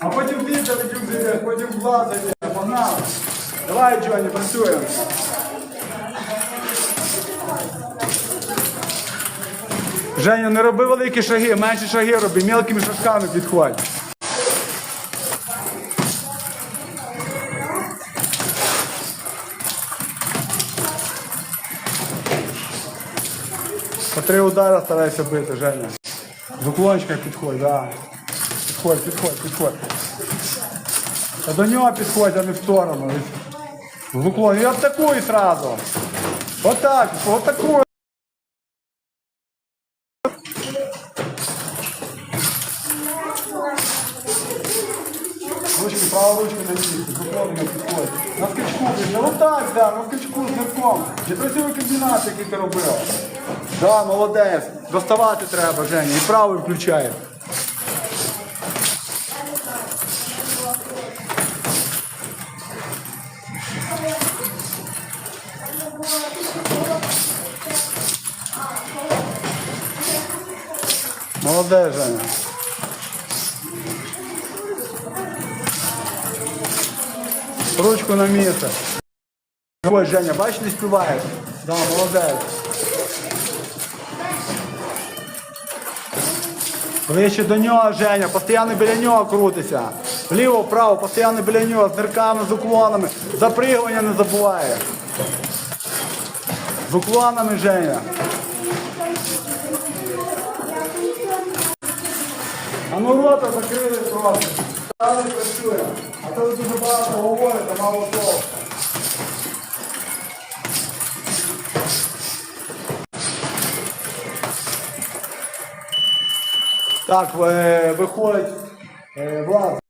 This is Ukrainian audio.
А потім Вітя Вітюк зайде, потім Влад зайде. Погнали. Давай, Джоні, працюємо. Женя, не роби великі шаги, менші шаги роби, мелкими шажками підходь. По три удара старайся бити, Женя. З уклончика підходь, да. Підходь, підходь, підходь. До нього підходь, а не в сторону. В уклон. І атакуй сразу. Отак, атакуй. Ручки, праву ручку на місці, з уклоном підходь. На скачку, ну отак, да, на скачку з нирком. Чи красивий комбінат, який ти робив? Да, молодець. Доставати треба, Женя. І правий включає. Молодець, Женя. Ручку на місце. Ой, Женя, бачиш, не співаєш? Да, молодець. Ближче до нього, Женя, постійно біля нього крутися. Вліво, вправо, постійно біля нього, з нирками, з уклонами. Запригування не забуває. З уклонами, Женя. А ну рота закрили просто. Далі працює. А то ви дуже багато говорите, мало того. Так, е, виходить е, Влад.